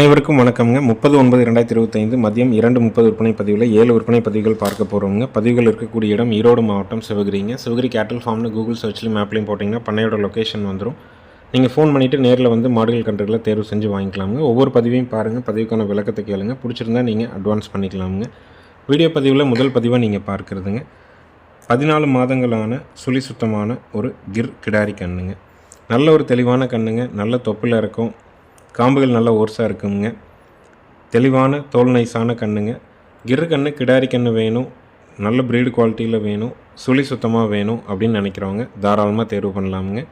அனைவருக்கும் வணக்கம்ங்க. முப்பது ஒன்பது ரெண்டாயிரத்தி இருபத்தைந்து மதியம் இரண்டு முப்பது விற்பனை பதிவில் ஏழு விற்பனை பதிவுகள் பார்க்க போகிறோங்க பதிவுகள் இருக்கக்கூடிய இடம் ஈரோடு மாவட்டம் சிவகிரிங்க. சிவகிரி கேட்டல் ஃபார்ம்னு கூகுள் சர்ச்லையும் மேப்லையும் போட்டிங்கன்னா பண்ணையோட லொக்கேஷன் வந்துடும் நீங்கள் ஃபோன் பண்ணிவிட்டு நேரில் வந்து மாடுகள் கன்றுகளை தேர்வு செஞ்சு வாங்கிக்கலாமுங்க. ஒவ்வொரு பதிவையும் பாருங்கள் பதிவுக்கான விளக்கத்தை கேளுங்க. பிடிச்சிருந்தா நீங்கள் அட்வான்ஸ் பண்ணிக்கலாமுங்க. வீடியோ பதிவில் முதல் பதிவாக நீங்கள் பார்க்குறதுங்க. பதினாலு மாதங்களான சுழி சுத்தமான ஒரு கிர் கிடாரி கண்ணுங்க. நல்ல ஒரு தெளிவான கண்ணுங்க. நல்ல தொப்பில் இருக்கும். காம்புகள் நல்லா ஓர்ஸாக இருக்குங்க. தெளிவான தோல் நைஸான கண்ணுங்க. கிரு கண்ணு கிடாரி கண்ணு வேணும். நல்ல ப்ரீடு குவாலிட்டியில் வேணும். சுழி சுத்தமாக வேணும் அப்படின்னு நினைக்கிறவங்க தாராளமாக தேர்வு பண்ணலாமுங்க.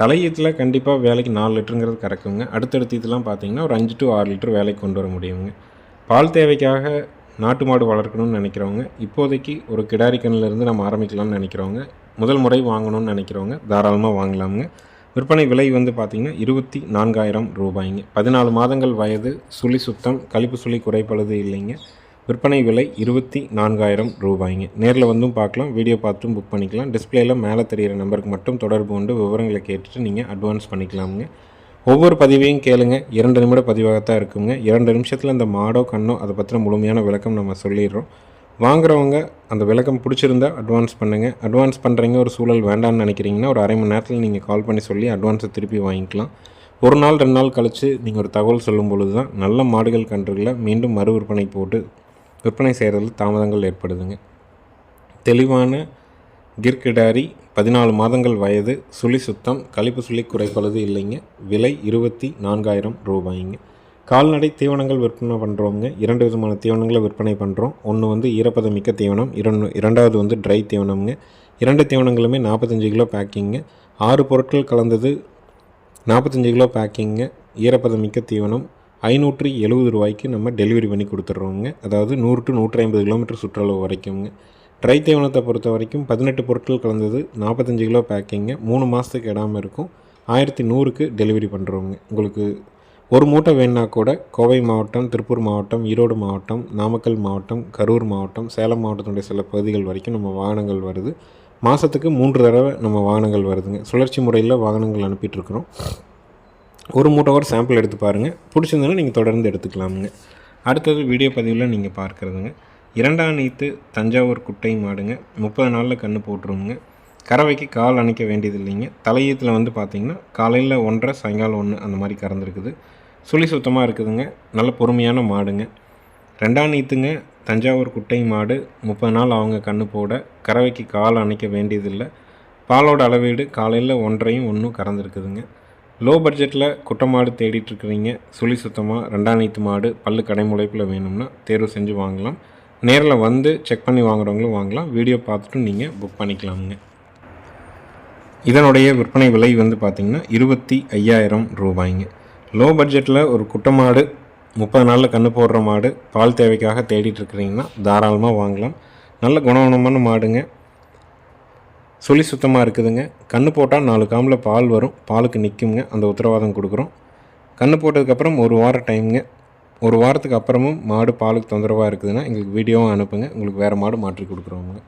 தலையீத்தில் கண்டிப்பாக வேலைக்கு நாலு லிட்டருங்கிறது கறக்குங்க அடுத்தடுத்த இதெல்லாம் பார்த்தீங்கன்னா ஒரு அஞ்சு டு ஆறு லிட்டர் வேலைக்கு கொண்டு வர முடியுங்க. பால் தேவைக்காக நாட்டு மாடு வளர்க்கணும்னு நினைக்கிறவங்க இப்போதைக்கு ஒரு கிடாரி கண்ணிலேருந்து நம்ம ஆரம்பிக்கலாம்னு நினைக்கிறவங்க முதல் முறை வாங்கணும்னு நினைக்கிறவங்க தாராளமாக வாங்கலாமுங்க. விற்பனை விலை வந்து பார்த்திங்கன்னா இருபத்தி நான்காயிரம் ரூபாய்ங்க. பதினாலு மாதங்கள் வயது சுழி சுத்தம் கழிப்பு சுழி குறைப்பழுது இல்லைங்க. விற்பனை விலை இருபத்தி நான்காயிரம் ரூபாய்ங்க. நேரில் வந்தும் பார்க்கலாம் வீடியோ பார்த்தும் புக் பண்ணிக்கலாம். டிஸ்பிளேயில் மேலே தெரிகிற நம்பருக்கு மட்டும் தொடர்பு கொண்டு விவரங்களை கேட்டுட்டு நீங்கள் அட்வான்ஸ் பண்ணிக்கலாமுங்க. ஒவ்வொரு பதிவையும் கேளுங்க. இரண்டு நிமிட பதிவாகத்தான் இருக்குங்க. இரண்டு நிமிஷத்தில் அந்த மாடோ கண்ணோ அதை பற்றின முழுமையான விளக்கம் நம்ம சொல்லிடுறோம். வாங்குறவங்க அந்த விளக்கம் பிடிச்சிருந்தா அட்வான்ஸ் பண்ணுங்கள் அட்வான்ஸ் பண்ணுறீங்க ஒரு சூழல் வேண்டாம்னு நினைக்கிறீங்கன்னா ஒரு அரை மணி நேரத்தில் நீங்கள் கால் பண்ணி சொல்லி அட்வான்ஸை திருப்பி வாங்கிக்கலாம். ஒரு நாள் ரெண்டு நாள் கழித்து நீங்கள் ஒரு தகவல் சொல்லும் பொழுது தான் நல்ல மாடுகள் கன்றுகளை மீண்டும் மறு விற்பனை போட்டு விற்பனை செய்கிறதுல தாமதங்கள் ஏற்படுதுங்க. தெளிவான கிர்கிடாரி பதினாலு மாதங்கள் வயது சுழி சுத்தம் கழிப்பு சுழி குறைப்பளது இல்லைங்க. விலை இருபத்தி நான்காயிரம் ரூபாய்ங்க. கால்நடை தீவனங்கள் விற்பனை பண்ணுறவங்க இரண்டு விதமான தீவனங்களை விற்பனை பண்ணுறோம் ஒன்று வந்து ஈரப்பதமிக்க தீவனம் இரண்டு இரண்டாவது வந்து ட்ரை தீவனம்ங்க. இரண்டு தீவனங்களுமே நாற்பத்தஞ்சு கிலோ பேக்கிங்க ஆறு பொருட்கள் கலந்தது நாற்பத்தஞ்சு கிலோ பேக்கிங்க ஈரப்பதம் மிக்க தீவனம் ஐநூற்றி எழுபது ரூபாய்க்கு நம்ம டெலிவரி பண்ணி கொடுத்துட்றோங்க. அதாவது நூறு டு நூற்றி ஐம்பது கிலோமீட்டர் சுற்றளவு வரைக்குங்க ட்ரை தீவனத்தை பொறுத்த வரைக்கும் பதினெட்டு பொருட்கள் கலந்தது நாற்பத்தஞ்சு கிலோ பேக்கிங்க மூணு மாதத்துக்கு இடாமல் இருக்கும். ஆயிரத்தி நூறுக்கு டெலிவரி பண்ணுறோங்க உங்களுக்கு ஒரு மூட்டை வேணுன்னா கூட கோவை மாவட்டம் திருப்பூர் மாவட்டம் ஈரோடு மாவட்டம் நாமக்கல் மாவட்டம் கரூர் மாவட்டம் சேலம் மாவட்டத்தினுடைய சில பகுதிகள் வரைக்கும் நம்ம வாகனங்கள் வருது. மாதத்துக்கு மூன்று தடவை நம்ம வாகனங்கள் வருதுங்க. சுழற்சி முறையில் வாகனங்கள் அனுப்பிட்டுருக்குறோம். ஒரு மூட்டை ஒரு சாம்பிள் எடுத்து பாருங்கள் பிடிச்சிருந்ததுன்னா நீங்கள் தொடர்ந்து எடுத்துக்கலாமுங்க. அடுத்தது வீடியோ பதிவில் நீங்கள் பார்க்குறதுங்க. இரண்டாம் நீத்து தஞ்சாவூர் குட்டை மாடுங்க. முப்பது நாளில் கன்று போட்டுருவோங்க கறவைக்கு கால் அணைக்க வேண்டியது இல்லைங்க தலையீத்தில் வந்து பார்த்திங்கன்னா காலையில் ஒன்றரை சாயங்காலம் ஒன்று அந்த மாதிரி கறந்துருக்குது. சுழி சுத்தமாக இருக்குதுங்க. நல்ல பொறுமையான மாடுங்க. ரெண்டாம் நீத்துங்க தஞ்சாவூர் குட்டை மாடு. முப்பது நாள் அவங்க கண்ணு போட. கறவைக்கு கால் அணைக்க வேண்டியதில்லை. பாலோட அளவீடு காலையில் ஒன்றையும் ஒன்றும் கறந்துருக்குதுங்க. லோ பட்ஜெட்டில் குட்டை மாடு தேடிட்டுருக்குறீங்க. சுழி சுத்தமாக ரெண்டாம் நீத்து மாடு. பல்லு கடைமுளைப்பில் வேணும்னா தேர்வு செஞ்சு வாங்கலாம். நேரில் வந்து செக் பண்ணி வாங்குறவங்களும் வாங்கலாம். வீடியோ பார்த்துட்டு நீங்கள் புக் பண்ணிக்கலாமுங்க. இதனுடைய விற்பனை விலை வந்து பார்த்திங்கன்னா இருபத்தி ஐயாயிரம் ரூபாய்ங்க. லோ பட்ஜெட்டில் ஒரு குட்டை மாடு முப்பது நாளில் கன்று போடுற மாடு பால் தேவைக்காக தேடிட்டு இருக்கிறீங்கன்னா தாராளமாக வாங்கலாம். நல்ல குணவனமான மாடுங்க. சுழி சுத்தமாக இருக்குதுங்க. கன்று போட்டால் நாலு காமில் பால் வரும். பாலுக்கு நிற்குங்க அந்த உத்தரவாதம் கொடுக்குறோம். கன்று போட்டதுக்கப்புறம் ஒரு வாரம் டைமுங்க. ஒரு வாரத்துக்கு அப்புறமும் மாடு பாலுக்கு தொந்தரவாக இருக்குதுன்னா எங்களுக்கு வீடியோவும் அனுப்புங்க. உங்களுக்கு வேறு மாடு மாற்றி கொடுக்குறோங்க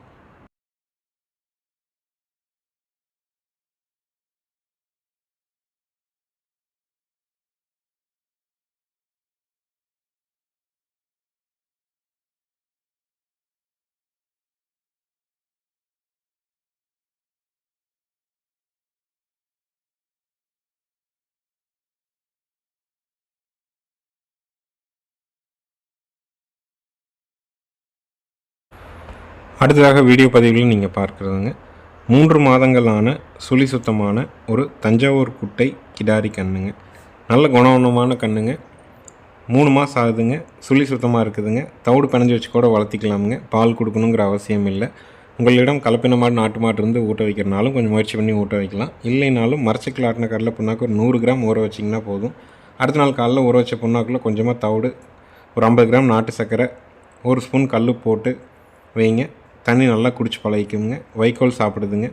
அடுத்ததாக வீடியோ பதிவில் நீங்கள் பார்க்குறதுங்க. மூன்று மாதங்களான சுழி சுத்தமான ஒரு தஞ்சாவூர் குட்டை கிடாரி கண்ணுங்க. நல்ல குணவனமான கண்ணுங்க. மூணு மாதம் ஆகுதுங்க. சுழி சுத்தமாக இருக்குதுங்க. தவிடு பிணைஞ்சு வச்சு கூட வளர்த்திக்கலாமுங்க. பால் கொடுக்கணுங்கிற அவசியம் இல்லை. உங்களிடம் கலப்பின மாடு நாட்டு மாடு இருந்து ஊட்ட வைக்கிறனாலும் கொஞ்சம் முயற்சி பண்ணி ஊட்ட வைக்கலாம். இல்லைனாலும் மரச்சக்கில் ஆட்டின கடலை புண்ணாக்கு ஒரு நூறு கிராம் ஊற வச்சிங்கன்னா போதும். அடுத்த நாள் காலைல ஊற வச்ச புண்ணாக்கில் கொஞ்சமாக தவிடு ஒரு ஐம்பது கிராம் நாட்டு சர்க்கரை ஒரு ஸ்பூன் கல் போட்டு வைங்க. தண்ணி நல்லா குடிச்சு பழகிக்குங்க வைக்கோல் சாப்பிடுதுங்க.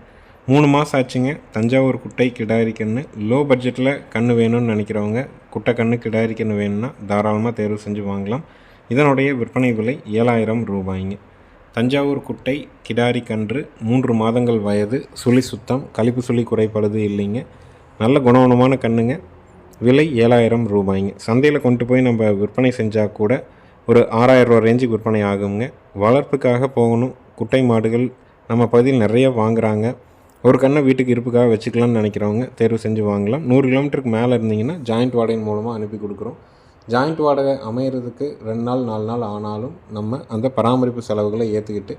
மூணு மாதம் ஆச்சுங்க. தஞ்சாவூர் குட்டை கிடாரி கன்று லோ பட்ஜெட்டில் கன்று வேணும்னு நினைக்கிறவங்க குட்டை கன்று கிடாரி கன்று வேணும்னா தாராளமாக தேர்வு செஞ்சு வாங்கலாம். இதனுடைய விற்பனை விலை ஏழாயிரம் ரூபாய்ங்க. தஞ்சாவூர் குட்டை கிடாரி கன்று மூன்று மாதங்கள் வயது சுழி சுத்தம் கழிப்பு சுழி குறைப்படுது இல்லைங்க. நல்ல குணவனமான கண்ணுங்க. விலை ஏழாயிரம் ரூபாய்ங்க. சந்தையில் கொண்டு போய் நம்ம விற்பனை செஞ்சால் கூட ஒரு ஆறாயிரம் ரூபா ரேஞ்சுக்கு விற்பனை ஆகுங்க. வளர்ப்புக்காக போகணும். குட்டை மாடுகள் நம்ம பகுதியில் நிறைய வாங்குகிறாங்க ஒரு கண்ணை வீட்டுக்கு இருப்புக்காக வச்சுக்கலாம்னு நினைக்கிறவங்க தேர்வு செஞ்சு வாங்கலாம். நூறு கிலோமீட்டருக்கு மேலே இருந்தீங்கன்னா ஜாயிண்ட் வாடகையின் மூலமாக அனுப்பி கொடுக்குறோம். ஜாயிண்ட் வாடகை அமையிறதுக்கு ரெண்டு நாள் நாலு நாள் ஆனாலும் நம்ம அந்த பராமரிப்பு செலவுகளை ஏற்றுக்கிட்டு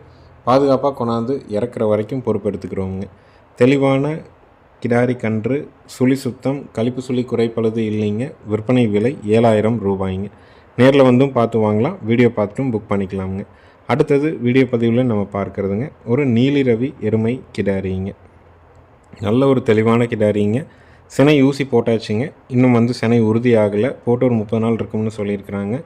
பாதுகாப்பாக கொண்டாந்து இறக்குற வரைக்கும் பொறுப்பெடுத்துக்கிறோங்க. தெளிவான கிடாரி கன்று சுழி சுத்தம் கழிப்பு சுழி குறைப்பழுது இல்லைங்க. விற்பனை விலை ஏழாயிரம் ரூபாய்ங்க. நேரில் வந்தும் பார்த்து வாங்கலாம். வீடியோ பார்த்துட்டும் புக் பண்ணிக்கலாமுங்க. அடுத்தது வீடியோ பதிவில் நம்ம பார்க்குறதுங்க. ஒரு நீலிரவி எருமை கிடாரிங்க. நல்ல ஒரு தெளிவான கிடாரிங்க. சினை ஊசி போட்டாச்சுங்க. இன்னும் வந்து சினை உறுதி ஆகலை. போட்டு ஒரு முப்பது நாள் இருக்கும்னு சொல்லியிருக்கிறாங்க.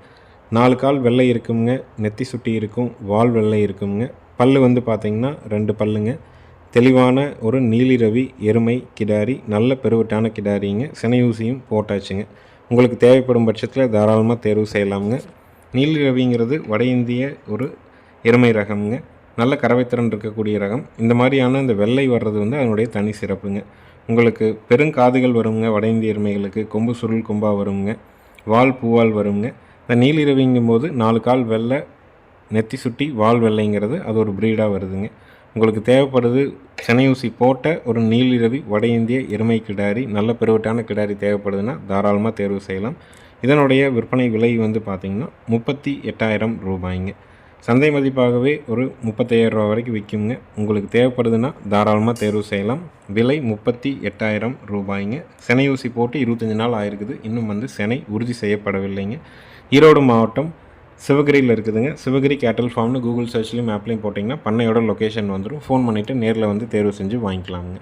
நாலு கால் வெள்ளை இருக்குங்க நெத்தி சுட்டி இருக்கும். வால் வெள்ளை இருக்குங்க பல்லு வந்து பார்த்திங்கன்னா ரெண்டு பல்லுங்க. தெளிவான ஒரு நீலிரவி எருமை கிடாரி. நல்ல பெருவட்டான கிடாரிங்க. சினை ஊசியும் போட்டாச்சுங்க. உங்களுக்கு தேவைப்படும் பட்சத்தில் தாராளமாக தேர்வு செய்யலாமுங்க. நீலிரவிங்கிறது வட இந்திய ஒரு எருமை ரகம்ங்க. நல்ல கறவைத்திறன் இருக்கக்கூடிய ரகம். இந்த மாதிரியான இந்த வெள்ளை வர்றது வந்து அதனுடைய தனி சிறப்புங்க. உங்களுக்கு பெருங்காதுகள் வருங்க வட இந்திய எருமைகளுக்கு. கொம்பு சுருள் கொம்பாக வருங்க. வால் பூவால் வருங்க. இந்த நீலிரவிங்கும் போது நாலு கால் வெள்ளை நெத்தி சுட்டி வால் வெள்ளைங்கிறது அது ஒரு ப்ரீடாக வருதுங்க. உங்களுக்கு தேவைப்படுது செனையூசி போட்ட ஒரு நீலிரவி வட இந்திய எருமை கிடாரி நல்ல பெருவட்டான கிடாரி தேவைப்படுதுன்னா தாராளமாக தேர்வு செய்யலாம். இதனுடைய விற்பனை விலை வந்து பார்த்திங்கன்னா முப்பத்தி எட்டாயிரம் ரூபாய்ங்க. சந்தை மதிப்பாகவே ஒரு முப்பத்தையாயிரரூபா வரைக்கும் விற்குங்க. உங்களுக்கு தேவைப்படுதுன்னா தாராளமாக தேர்வு செய்யலாம். விலை முப்பத்தி எட்டாயிரம் ரூபாய்ங்க. செனை ஊசி போட்டு இருபத்தஞ்சி நாள் ஆயிருக்குது. இன்னும் வந்து செனை உறுதி செய்யப்படவில்லைங்க. ஈரோடு மாவட்டம் சிவகிரியில் இருக்குதுங்க. சிவகிரி கேட்டல் ஃபார்ம்னு கூகுள் சர்ச்லேயும் ஆப்லேயும் போட்டிங்கன்னா பண்ணையோட லொக்கேஷன் வந்துடும் ஃபோன் பண்ணிவிட்டு நேரில் வந்து தேர்வு செஞ்சு வாங்கிக்கலாமுங்க.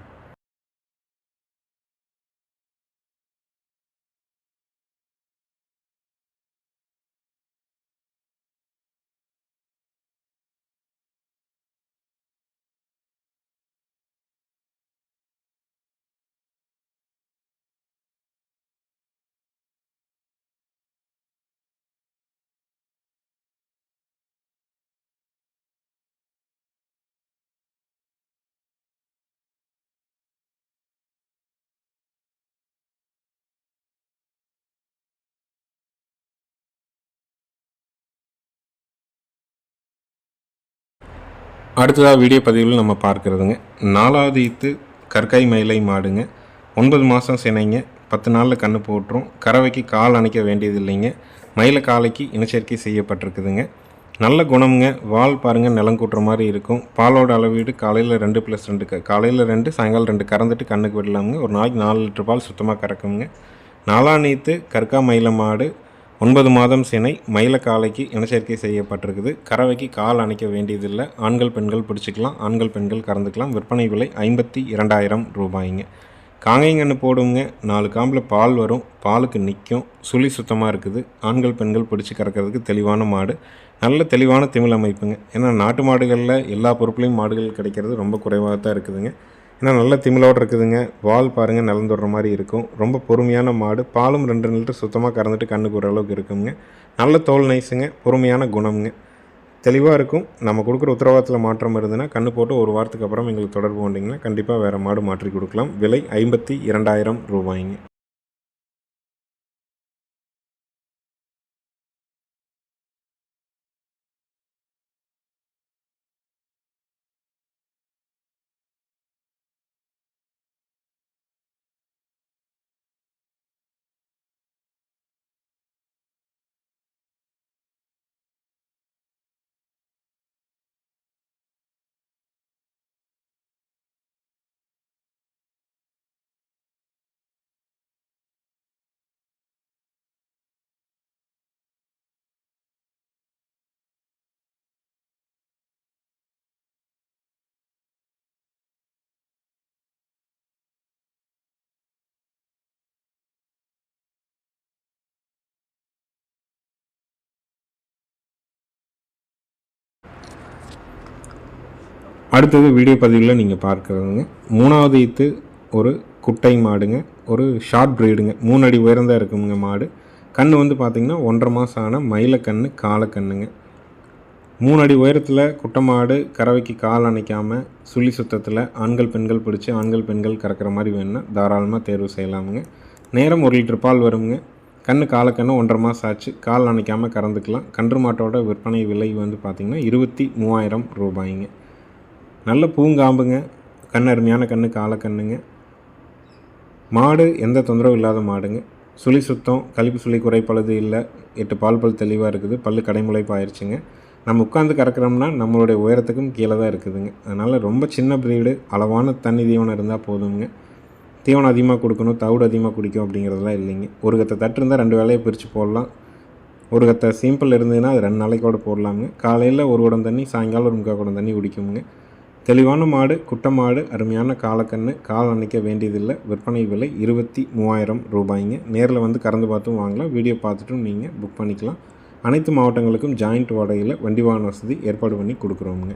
அடுத்ததாக வீடியோ பதிவில் நம்ம பார்க்குறதுங்க. நாலாவது ஈத்து கற்காய் மயிலை மாடுங்க. ஒன்பது மாதம் சினைங்க. பத்து நாளில் கன்று போட்டுரும் கறவைக்கு கால் அணைக்க வேண்டியது இல்லைங்க மயில காலைக்கு இனச்சேர்க்கை செய்யப்பட்டிருக்குதுங்க. நல்ல குணம்ங்க. வால் பாருங்கள் நிலம் கூட்டுற மாதிரி இருக்கும். பாலோட அளவீடு காலையில் ரெண்டு ப்ளஸ் ரெண்டு க காலையில் ரெண்டு சாயங்காலம் ரெண்டு. கறந்துட்டு கண்ணுக்கு விடலாமுங்க. ஒரு நாளைக்கு நாலு லிட்டர் பால் சுத்தமாக கறக்குங்க. நாலா நீத்து கற்கா மயில மாடு. ஒன்பது மாதம் சினை மயில காலைக்கு இனச்சேர்க்கை செய்யப்பட்டிருக்குது. கறவைக்கு கால் அணைக்க வேண்டியதில்லை. ஆண்கள் பெண்கள் பிடிச்சிக்கலாம். ஆண்கள் பெண்கள் கறந்துக்கலாம். விற்பனை விலை ஐம்பத்தி இரண்டாயிரம் ரூபாய்ங்க. காங்கைங்கன்னு போடுங்க நாலு காம்பில் பால் வரும். பாலுக்கு நிற்கும் சுழி சுத்தமாக இருக்குது. ஆண்கள் பெண்கள் பிடிச்சி கறக்கிறதுக்கு தெளிவான மாடு. நல்ல தெளிவான திமிழ் அமைப்புங்க ஏன்னா நாட்டு மாடுகளில் எல்லா பொருட்களையும் மாடுகள் கிடைக்கிறது ரொம்ப குறைவாக தான் இருக்குதுங்க. ஏன்னா நல்ல திமிலோடு இருக்குதுங்க. வால் பாருங்கள் நிலந்துடுற மாதிரி இருக்கும். ரொம்ப பொறுமையான மாடு. பாலும் ரெண்டு லிட்டர் சுத்தமாக கறந்துட்டு கண்ணுக்கு ஒரு அளவுக்கு இருக்குங்க. நல்ல தோல் நைஸுங்க பொறுமையான குணம்ங்க. தெளிவாக இருக்கும். நம்ம கொடுக்குற உத்தரவாதத்தில் மாற்றம் இருந்ததுன்னா கண்ணு போட்டு ஒரு வாரத்துக்கு அப்புறம் எங்களுக்கு தொடர்பு வந்தீங்கன்னா கண்டிப்பாக வேறு மாடு மாற்றி கொடுக்கலாம். விலை ஐம்பத்தி இரண்டாயிரம் ரூபாய்ங்க. அடுத்தது வீடியோ பதிவில் நீங்கள் பார்க்குறதுங்க. மூணாவது ஈத்து ஒரு குட்டை மாடுங்க. ஒரு ஷார்ட் ப்ரீடுங்க மூணு அடி உயர்ந்தான் இருக்குங்க மாடு. கன்று வந்து பார்த்திங்கன்னா ஒன்றரை மாதம் ஆன மயிலக்கன்று காலக்கண்ணுங்க மூணு அடி உயரத்தில் குட்டை மாடு கறவைக்கு கால் அணைக்காமல் சுழி சுத்தத்தில் ஆண்கள் பெண்கள் பிடிச்சி ஆண்கள் பெண்கள் கறக்கிற மாதிரி வேணும்னா தாராளமாக தேர்வு செய்யலாமுங்க. நேரம் ஒரு லிட்டர் பால் வருங்க. கன்று காலக்கன்று ஒன்றரை மாதம் ஆச்சு. கால் அணைக்காமல் கறந்துக்கலாம். கன்று மாட்டோட விற்பனை விலை வந்து பார்த்திங்கன்னா இருபத்தி மூவாயிரம் ரூபாய்ங்க. நல்ல பூங்காம்புங்க. கண் அருமையான கன்று காலக்கண்ணுங்க மாடு எந்த தொந்தரவும் இல்லாத மாடுங்க. சுழி சுத்தம் கழிப்பு சுழி குறைப்பழுது இல்லை. எட்டு பால் பல் தெளிவாக இருக்குது. பல் கடைமுளைப்பு ஆயிடுச்சுங்க நம்ம உட்காந்து கறக்குறோம்னா நம்மளுடைய உயரத்துக்கும் கீழே தான் இருக்குதுங்க. அதனால் ரொம்ப சின்ன பிரீடு அளவான தண்ணி தீவனம் இருந்தால் போதுங்க தீவனம் அதிகமாக கொடுக்கணும் தவிடு அதிகமாக குடிக்கும் அப்படிங்கிறதெல்லாம் இல்லைங்க. ஒரு கத்தை தட்டு இருந்தால் ரெண்டு வேலையை பிரித்து போடலாம். ஒரு கத்தை சிம்பிள் இருந்ததுன்னா அது ரெண்டு நாளைக்கு கூட போடலாமுங்க. காலையில் ஒரு குடம் தண்ணி சாயங்காலம் ஒரு முக்கால் குடம் தண்ணி குடிக்குமுங்க. தெளிவான மாடு குட்டை மாடு அருமையான காலக்கன்று கால் அணைக்க வேண்டியதில்லை விற்பனை விலை இருபத்தி மூவாயிரம் ரூபாய்ங்க. நேரில் வந்து கறந்து பார்த்தும் வாங்கலாம் வீடியோ பார்த்துட்டும் நீங்கள் புக் பண்ணிக்கலாம். அனைத்து மாவட்டங்களுக்கும் ஜாயிண்ட் வாடகையில் வண்டி வாகன வசதி ஏற்பாடு பண்ணி கொடுக்குறோமுங்க.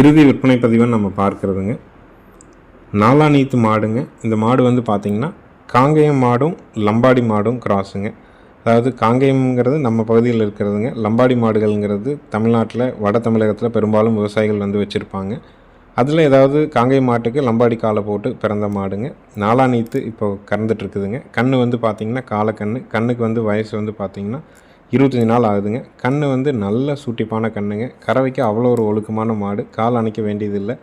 இறுதி விற்பனை பதிவை நம்ம பார்க்குறதுங்க. நாலாநீத்து மாடுங்க. இந்த மாடு வந்து பார்த்திங்கன்னா காங்கேயம் மாடும் லம்பாடி மாடும் கிராஸுங்க. அதாவது காங்கேயம்ங்கிறது நம்ம பகுதியில் இருக்கிறதுங்க. லம்பாடி மாடுகள்ங்கிறது தமிழ்நாட்டில் வட தமிழகத்தில் பெரும்பாலும் விவசாயிகள் வந்து வச்சுருப்பாங்க. அதில் ஏதாவது காங்கேய மாட்டுக்கு லம்பாடி காலை போட்டு பிறந்த மாடுங்க. நாலாநீத்து இப்போ கறந்துட்டுருக்குதுங்க கண் வந்து பார்த்திங்கன்னா காலக்கன்று கண்ணுக்கு வந்து வயசு வந்து பார்த்திங்கன்னா இருபத்தஞ்சி நாள் ஆகுதுங்க. கன்று வந்து நல்ல சூட்டிப்பான கண்ணுங்க. கறவைக்கு அவ்வளோ ஒரு ஒழுக்கமான மாடு. கால் அணைக்க வேண்டியதில்லை.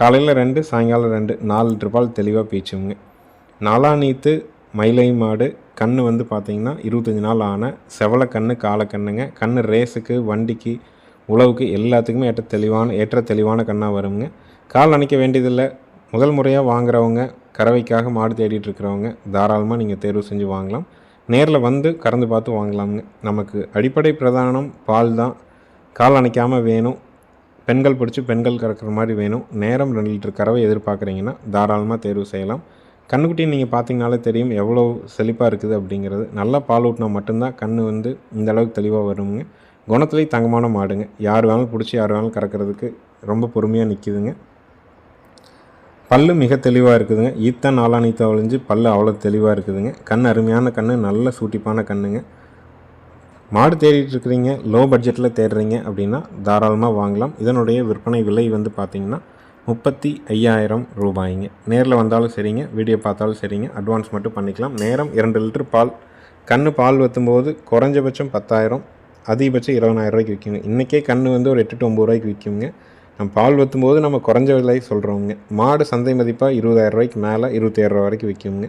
காலையில் ரெண்டு சாயங்காலம் ரெண்டு நாலு லிட்டர் தெளிவாக பீச்சுங்க நாலாநீத்து மயிலை மாடு. கன்று வந்து பார்த்திங்கன்னா இருபத்தஞ்சி நாள் ஆன செவலை கன்று காலக்கண்ணுங்க கன்று ரேஸுக்கு வண்டிக்கு உழவுக்கு எல்லாத்துக்குமே ஏற்ற தெளிவான ஏற்ற தெளிவான கண்ணாக வருங்க. கால் அணைக்க வேண்டியதில்லை. முதல் முறையாக வாங்குறவங்க கறவைக்காக மாடு தேடிட்டு இருக்கிறவங்க தாராளமாக நீங்கள் தேர்வு செஞ்சு வாங்கலாம். நேரில் வந்து கறந்து பார்த்து வாங்கலாம்னு நமக்கு அடிப்படை பிரதானம் பால் தான். கால் அணைக்காமல் வேணும். பெண்கள் பிடிச்சி பெண்கள் கறக்கிற மாதிரி வேணும். நேரம் ரெண்டு லிட்டர் கறவை எதிர்பார்க்குறீங்கன்னா தாராளமாக தேர்வு செய்யலாம். கண்ணுக்குட்டி நீங்கள் பார்த்தீங்கனாலே தெரியும் எவ்வளோ செழிப்பாக இருக்குது அப்படிங்கிறது. நல்லா பால் ஊட்டினா மட்டும்தான் கண் வந்து இந்த அளவுக்கு தெளிவாக வருங்க. குணத்துலேயும் தங்கமான மாடுங்க. யார் வேணாலும் பிடிச்சி யார் வேணாலும் கறக்கிறதுக்கு ரொம்ப பொறுமையாக நிற்கிதுங்க பல்லு மிக தெளிவாக இருக்குதுங்க. ஈத்தன் நாளானித்தா ஒழிஞ்சு பல்லு அவ்வளோ தெளிவாக இருக்குதுங்க. கண் அருமையான கண் நல்ல சூட்டிப்பான கண்ணுங்க. மாடு தேடிட்டு இருக்கிறீங்க லோ பட்ஜெட்டில் தேடுறீங்க அப்படின்னா தாராளமாக வாங்கலாம். இதனுடைய விற்பனை விலை வந்து பார்த்திங்கன்னா முப்பத்தி ஐயாயிரம் ரூபாய்ங்க. நேரில் வந்தாலும் சரிங்க வீடியோ பார்த்தாலும் சரிங்க அட்வான்ஸ் மட்டும் பண்ணிக்கலாம். நேரம் இரண்டு லிட்டர் பால். கன்று பால் வற்றும்போது குறைஞ்சபட்சம் பத்தாயிரம் அதிகபட்சம் இருபதாயிரம் ரூபாய்க்கு விற்குங்க இன்றைக்கே கன்று வந்து ஒரு எட்டு டு ஒம்பது ரூபாய்க்கு விற்குங்க நம்ம பால் ஊற்றும்போது நம்ம குறைஞ்ச விலை சொல்கிறோங்க மாடு சந்தை மதிப்பாக இருபதாயிரம் ரூபாய்க்கு மேலே இருபத்தாயிரம் ரூபா வரைக்கும் விற்குங்க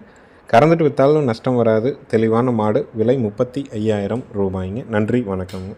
கறந்துட்டு விற்றாலும் நஷ்டம் வராது. தெளிவான மாடு. விலை முப்பத்தி ஐயாயிரம் ரூபாய்ங்க. நன்றி. வணக்கம்ங்க.